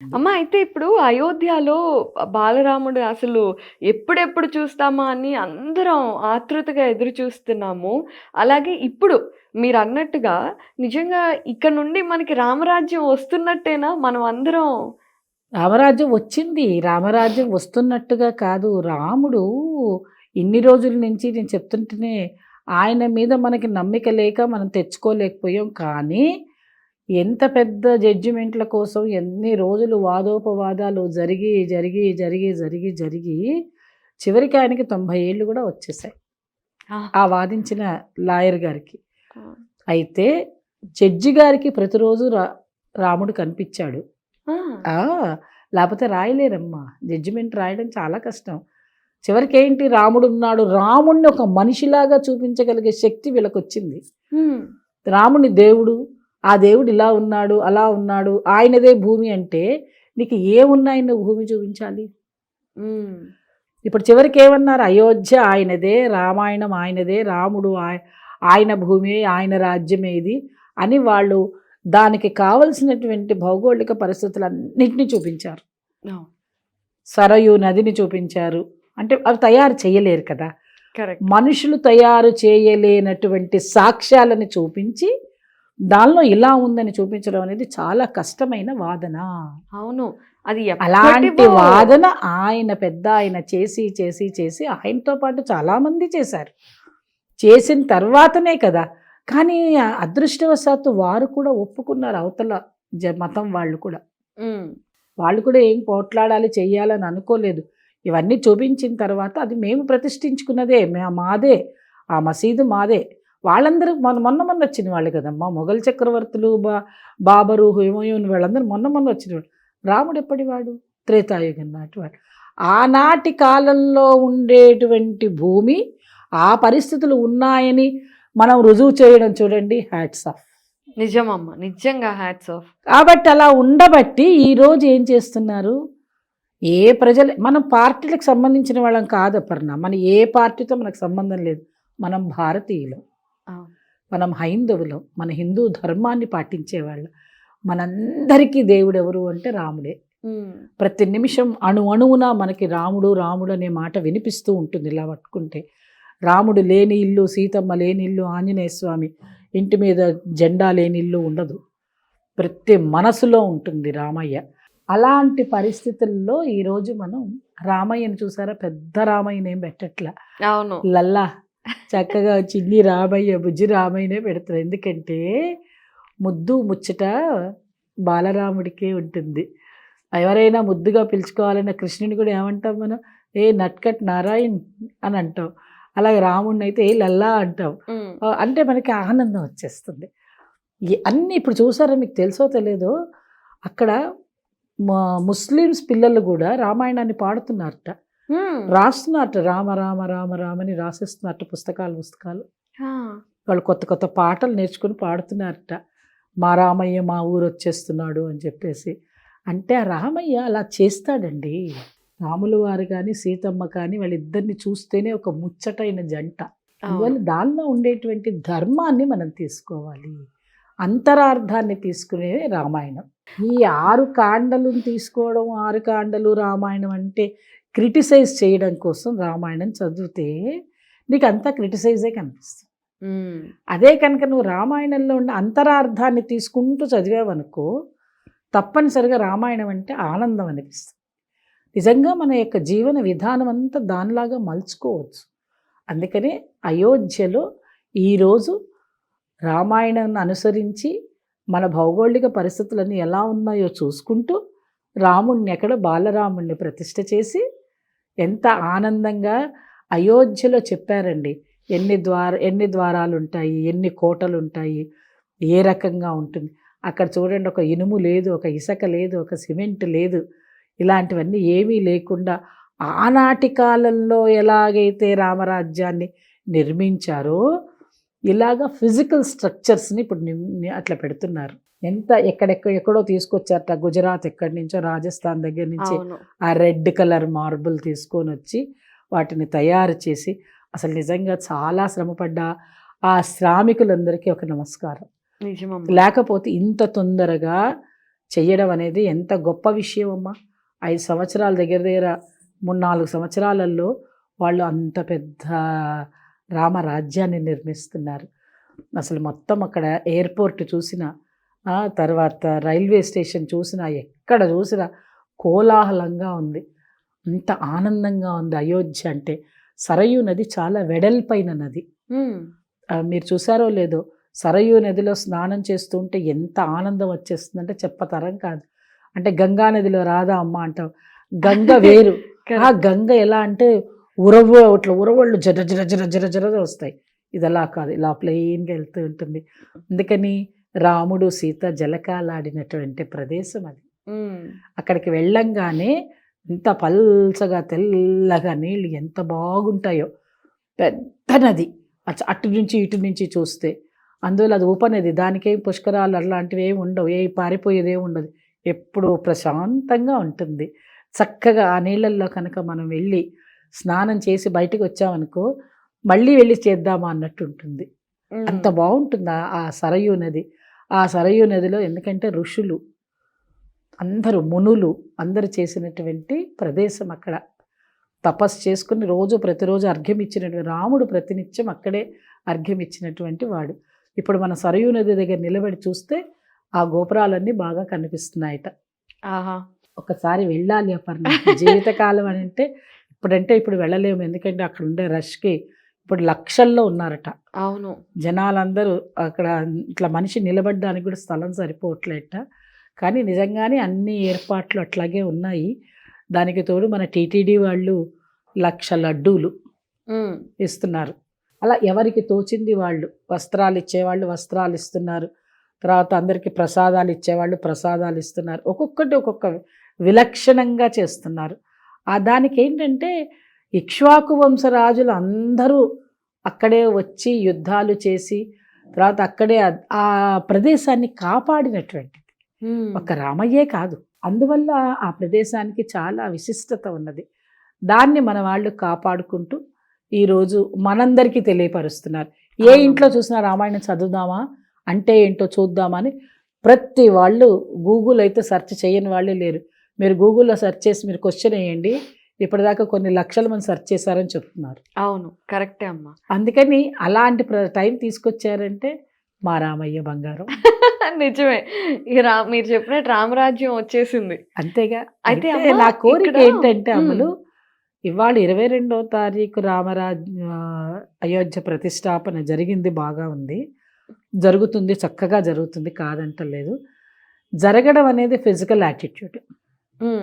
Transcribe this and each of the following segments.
అమ్మ అయితే ఇప్పుడు అయోధ్యలో బాలరాముడు అసలు ఎప్పుడెప్పుడు చూస్తామా అని అందరం ఆతృతగా ఎదురు చూస్తున్నాము. అలాగే ఇప్పుడు మీరు అన్నట్టుగా నిజంగా ఇక్కడ నుండి మనకి రామరాజ్యం వస్తున్నట్టేనా? మనం అందరం రామరాజ్యం వచ్చింది. రామరాజ్యం వస్తున్నట్టుగా కాదు. రాముడు ఇన్ని రోజుల నుంచి నేను చెప్తుంటేనే ఆయన మీద మనకి నమ్మిక లేక మనం తెచ్చుకోలేకపోయాం. కానీ ఎంత పెద్ద జడ్జిమెంట్ల కోసం ఎన్ని రోజులు వాదోపవాదాలు జరిగి జరిగి జరిగి జరిగి జరిగి చివరికి ఆయనకి తొంభై ఏళ్ళు కూడా వచ్చేసాయి. ఆ. వాదించిన లాయర్ గారికి. అయితే జడ్జి గారికి ప్రతిరోజు రా రాముడు కనిపించాడు. లేకపోతే రాయలేరమ్మా. జడ్జిమెంట్ రాయడం చాలా కష్టం. చివరికి ఏంటి రాముడు ఉన్నాడు రాముడిని ఒక మనిషిలాగా చూపించగలిగే శక్తి వీళ్ళకి వచ్చింది దేవుడు ఆ దేవుడు ఇలా ఉన్నాడు అలా ఉన్నాడు ఆయనదే భూమి అంటే నీకు ఏమున్నాయి నువ్వు భూమి చూపించాలి? ఇప్పుడు చివరికి ఏమన్నారు? అయోధ్య ఆయనదే రామాయణం ఆయనదే రాముడు ఆయ- ఆయన భూమి ఆయన రాజ్యమే ఇది అని వాళ్ళు దానికి కావలసినటువంటి భౌగోళిక పరిస్థితులన్నింటినీ చూపించారు. సరయు నదిని చూపించారు. అంటే అవి తయారు చేయలేరు కదా? మనుషులు తయారు చేయలేనటువంటి సాక్ష్యాలని చూపించి దానిలో ఇలా ఉందని చూపించడం అనేది చాలా కష్టమైన వాదన. అవును. అది అలాంటి వాదన ఆయన పెద్ద ఆయన చేసి చేసి చేసి ఆయనతో పాటు చాలామంది చేశారు. చేసిన తర్వాతనే కదా. కానీ అదృష్టవశాత్తు వారు కూడా ఒప్పుకున్నారు అవతల జ మతం వాళ్ళు కూడా. వాళ్ళు కూడా ఏం పోట్లాడాలి చెయ్యాలని అనుకోలేదు. ఇవన్నీ చూపించిన తర్వాత అది మేము ప్రతిష్ఠించుకున్నదే మే- మాదే ఆ మసీదు మాదే. వాళ్ళందరూ మొన్న మొన్న మొన్న వచ్చిన వాళ్ళు కదమ్మా. మొఘల్ చక్రవర్తులు బా బాబరు హుమయూన్ వాళ్ళందరూ మొన్న మొన్న వచ్చిన వాళ్ళు. రాముడు ఎప్పటివాడు త్రేతాయుగం నాటి వాడు. ఆనాటి కాలంలో ఉండేటువంటి భూమి ఆ పరిస్థితులు ఉన్నాయని మనం రుజువు చేయడం చూడండి. హ్యాట్స్ ఆఫ్ నిజమమ్మ. నిజంగా హ్యాట్స్ ఆఫ్ కాబట్టి అలా ఉండబట్టి ఈరోజు ఏం చేస్తున్నారు? ఏ ప్రజలు మనం పార్టీలకు సంబంధించిన వాళ్ళం కాదు అపర్ణ. మన ఏ పార్టీతో మనకు సంబంధం లేదు. మనం భారతీయులం. మనం హైందవులం మన హిందూ ధర్మాన్ని పాటించేవాళ్ళం. మనందరికీ దేవుడు ఎవరు అంటే రాముడే. ప్రతి నిమిషం అణు అణువున మనకి రాముడు రాముడు అనే మాట వినిపిస్తూ ఉంటుంది ఇలా పట్టుకుంటే. రాముడు లేని ఇల్లు సీతమ్మ లేని ఇల్లు ఆంజనేయ స్వామి ఇంటి మీద జెండా లేని ఇల్లు ఉండదు. ప్రతి మనసులో ఉంటుంది రామయ్య. అలాంటి పరిస్థితుల్లో ఈరోజు మనం రామయ్యని చూసారా? పెద్ద రామయ్యని పెట్టట్లా? అవును. లల్లా చక్కగా చిన్ని రామయ్య బుజ్జి రామయ్యనే పెడతారు. ఎందుకంటే ముద్దు ముచ్చట బాలరాముడికే ఉంటుంది. ఎవరైనా ముద్దుగా పిలుచుకోవాలన్న కృష్ణుని కూడా ఏమంటాం మనం? ఏ నట్కట్ నారాయణ్ అని అంటాం. అలాగే రాముడిని అయితే ఏ లల్లా అంటాం అంటే మనకి ఆనందం వచ్చేస్తుంది. అన్నీ ఇప్పుడు చూసారా మీకు తెలుసో తెలియదో అక్కడ మ- ముస్లిమ్స్ పిల్లలు కూడా రామాయణాన్ని పాడుతున్నారట. హ్మ్, రాస్తున్నారట రామ రామ రామ రామని రాసేస్తున్నారట పుస్తకాలు పుస్తకాలు. వాళ్ళు కొత్త కొత్త పాటలు నేర్చుకుని పాడుతున్నారట. మా రామయ్య మా ఊరు వచ్చేస్తున్నాడు అని చెప్పేసి. అంటే ఆ రామయ్య అలా చేస్తాడండి. రాముల వారు కానీ సీతమ్మ కానీ వాళ్ళిద్దరిని చూస్తేనే ఒక ముచ్చటైన జంట. అందువల్ల. దానిలో ఉండేటువంటి ధర్మాన్ని మనం తీసుకోవాలి. అంతరార్థాన్ని తీసుకునే రామాయణం. ఈ ఆరు కాండలను తీసుకోవడం ఆరు కాండలు రామాయణం అంటే క్రిటిసైజ్ చేయడం కోసం రామాయణం చదివితే నీకు అంతా క్రిటిసైజే కనిపిస్తుంది. అదే కనుక నువ్వు రామాయణంలో ఉన్న అంతరార్థాన్ని తీసుకుంటూ చదివావనుకో తప్పనిసరిగా రామాయణం అంటే ఆనందం అనిపిస్తుంది. నిజంగా మన యొక్క జీవన విధానం అంతా దానిలాగా మలుచుకోవచ్చు. అందుకనే అయోధ్యలో ఈరోజు రామాయణాన్ని అనుసరించి మన భౌగోళిక పరిస్థితులన్నీ ఎలా ఉన్నాయో చూసుకుంటూ రాముణ్ణి ఎక్కడ బాలరాముణ్ణి ప్రతిష్ఠ చేసి ఎంత ఆనందంగా అయోధ్యలో చెప్పారండి. ఎన్ని ద్వార ఎన్ని ద్వారాలు ఉంటాయి ఎన్ని కోటలు ఉంటాయి ఏ రకంగా ఉంటుంది. అక్కడ చూడండి ఒక ఇనుము లేదు ఒక ఇసక లేదు ఒక సిమెంట్ లేదు. ఇలాంటివన్నీ ఏమీ లేకుండా ఆనాటి కాలంలో ఎలాగైతే రామరాజ్యాన్ని నిర్మించారో ఇలాగా ఫిజికల్ స్ట్రక్చర్స్ని ఇప్పుడు ని- అట్లా పెడుతున్నారు. ఎంత ఎక్కడెక్కడ ఎక్కడో తీసుకొచ్చారట. గుజరాత్ ఎక్కడి నుంచో రాజస్థాన్ దగ్గర నుంచి ఆ రెడ్ కలర్ మార్బుల్ తీసుకొని వచ్చి వాటిని తయారు చేసి అసలు నిజంగా చాలా శ్రమపడ్డ ఆ శ్రామికులందరికీ ఒక నమస్కారం. లేకపోతే ఇంత తొందరగా చెయ్యడం అనేది ఎంత గొప్ప విషయం అమ్మా ఐదు సంవత్సరాల దగ్గర దగ్గర మూడు నాలుగు సంవత్సరాలలో వాళ్ళు అంత పెద్ద రామరాజ్యాన్ని నిర్మిస్తున్నారు. అసలు మొత్తం అక్కడ ఎయిర్పోర్ట్ చూసిన తర్వాత రైల్వే స్టేషన్ చూసినా ఎక్కడ చూసినా కోలాహలంగా ఉంది. అంత ఆనందంగా ఉంది అయోధ్య అంటే. సరయూ నది చాలా వెడల్పైన నది. మీరు చూసారో లేదో సరయూ నదిలో స్నానం చేస్తుంటే ఎంత ఆనందం వచ్చేస్తుందంటే చెప్పతరం కాదు. అంటే గంగా నదిలో రాదా అమ్మ అంటాం. గంగ వేరు. ఆ. గంగ ఎలా అంటే ఉరవ ఇట్లా ఉరవళ్ళు జర జర జర జర జర వస్తాయి. ఇది అలా కాదు ఇలా ప్లెయిన్గా వెళ్తూ ఉంటుంది. అందుకని రాముడు సీత జలకాలాడినటువంటి ప్రదేశం అది. అక్కడికి వెళ్ళంగానే ఎంత పల్చగా తెల్లగా నీళ్ళు ఎంత బాగుంటాయో. పెద్ద నది. అటు నుంచి ఇటు నుంచి చూస్తే. అందువల్ల అది ఉపనది. దానికేం పుష్కరాలు అలాంటివి ఏమి ఉండవు. ఏ పారిపోయేది ఏమి ఉండదు. ఎప్పుడు ప్రశాంతంగా ఉంటుంది. చక్కగా ఆ నీళ్ళల్లో కనుక మనం వెళ్ళి స్నానం చేసి బయటకు వచ్చామనుకో మళ్ళీ వెళ్ళి చేద్దామా అన్నట్టు ఉంటుంది. అంత బాగుంటుంది ఆ- సరయూ నది? ఆ సరయూ నదిలో ఎందుకంటే ఋషులు అందరూ మునులు అందరూ చేసినటువంటి ప్రదేశం అక్కడ. తపస్సు చేసుకుని రోజు ప్రతిరోజు అర్ఘ్యం ఇచ్చినటువంటి రాముడు ప్రతినిత్యం అక్కడే అర్ఘ్యం ఇచ్చినటువంటి వాడు. ఇప్పుడు మన సరయూ నది దగ్గర నిలబడి చూస్తే ఆ గోపురాలన్నీ బాగా కనిపిస్తున్నాయట. ఆహా. ఒకసారి వెళ్ళాలి అపర్ణ. జీవితకాలం అని అంటే ఇప్పుడంటే ఇప్పుడు వెళ్ళలేము. ఎందుకంటే అక్కడ ఉండే రష్కి ఇప్పుడు లక్షల్లో ఉన్నారట. అవును. జనాలందరూ అక్కడ ఇట్లా మనిషి నిలబడడానికి కూడా స్థలం సరిపోవట్లేట. కానీ నిజంగానే అన్ని ఏర్పాట్లు అట్లాగే ఉన్నాయి. దానికి తోడు మన టీటీడీ వాళ్ళు లక్ష లడ్డూలు ఇస్తున్నారు. అలా ఎవరికి తోచింది వాళ్ళు? వస్త్రాలు ఇచ్చేవాళ్ళు వస్త్రాలు ఇస్తున్నారు. తర్వాత అందరికీ ప్రసాదాలు ఇచ్చేవాళ్ళు ప్రసాదాలు ఇస్తున్నారు. ఒక్కొక్కటి ఒక్కొక్క విలక్షణంగా చేస్తున్నారు. ఆ దానికి ఏంటంటే ఇక్ష్వాకు వంశరాజులు అందరూ అక్కడే వచ్చి యుద్ధాలు చేసి తర్వాత అక్కడే ఆ- ప్రదేశాన్ని కాపాడినటువంటి ఉమ్, ఒక రామయ్యే కాదు. అందువల్ల ఆ ప్రదేశానికి చాలా విశిష్టత ఉన్నది. దాన్ని మన వాళ్ళు కాపాడుకుంటూ ఈరోజు మనందరికీ తెలియపరుస్తున్నారు. ఏ. ఇంట్లో చూసినా రామాయణం చదువుదామా? అంటే ఏంటో చూద్దామని ప్రతి వాళ్ళు గూగుల్ అయితే సెర్చ్ చేయని వాళ్ళే లేరు. మీరు గూగుల్లో సెర్చ్ చేసి మీరు క్వశ్చన్ వేయండి. ఇప్పటిదాకా కొన్ని లక్షల మంది సెర్చ్ చేశారని చెప్తున్నారు. అవును కరెక్టే అమ్మా. అందుకని అలాంటి టైం తీసుకొచ్చారంటే మా రామయ్య బంగారం. నిజమే. ఈ రా మీరు చెప్పినట్టు రామరాజ్యం వచ్చేసింది. అంతేగా. అయితే నా కోరిక ఏంటంటే. అమలు ఇవాళ ఇరవై రెండో తారీఖు రామరాజ్ అయోధ్య ప్రతిష్టాపన జరిగింది బాగా ఉంది. జరుగుతుంది చక్కగా జరుగుతుంది కాదంటలేదు. జరగడం అనేది ఫిజికల్ యాటిట్యూడ్.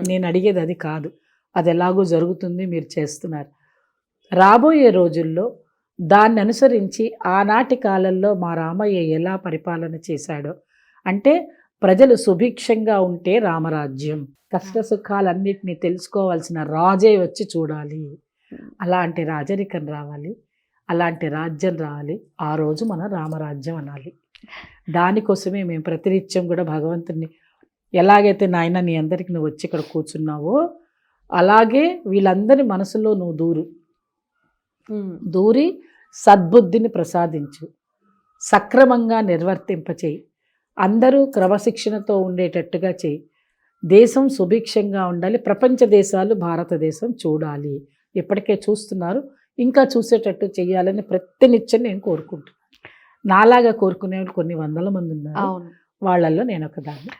నేను అడిగేది అది కాదు. అది ఎలాగో జరుగుతుంది మీరు చేస్తున్నారు. రాబోయే రోజుల్లో దాన్ని అనుసరించి ఆనాటి కాలంలో మా రామయ్య ఎలా పరిపాలన చేశాడో. అంటే ప్రజలు సుభిక్షంగా ఉంటే రామరాజ్యం. కష్ట సుఖాలన్నింటినీ తెలుసుకోవాల్సిన రాజే వచ్చి చూడాలి. అలాంటి రాజరికం రావాలి. అలాంటి రాజ్యం రావాలి. ఆ రోజు మన రామరాజ్యం అనాలి. దానికోసమే మేము ప్రతినిత్యం కూడా భగవంతుని ఎలాగైతే నాయన నీ అందరికి నువ్వు వచ్చి ఇక్కడ కూర్చున్నావో అలాగే వీళ్ళందరి మనసులో నువ్వు దూరు. దూరి సద్బుద్ధిని ప్రసాదించు. సక్రమంగా నిర్వర్తింపచేయి. అందరూ క్రమశిక్షణతో ఉండేటట్టుగా చేయి. దేశం సుభిక్షంగా ఉండాలి. ప్రపంచ దేశాలు భారతదేశం చూడాలి. ఇప్పటికే చూస్తున్నారు. ఇంకా చూసేటట్టు చేయాలని ప్రతినిత్యం నేను కోరుకుంటున్నాను. నాలాగా కోరుకునే కొన్ని వందల మంది ఉన్నారు. వాళ్ళల్లో నేను ఒకదాన్ని.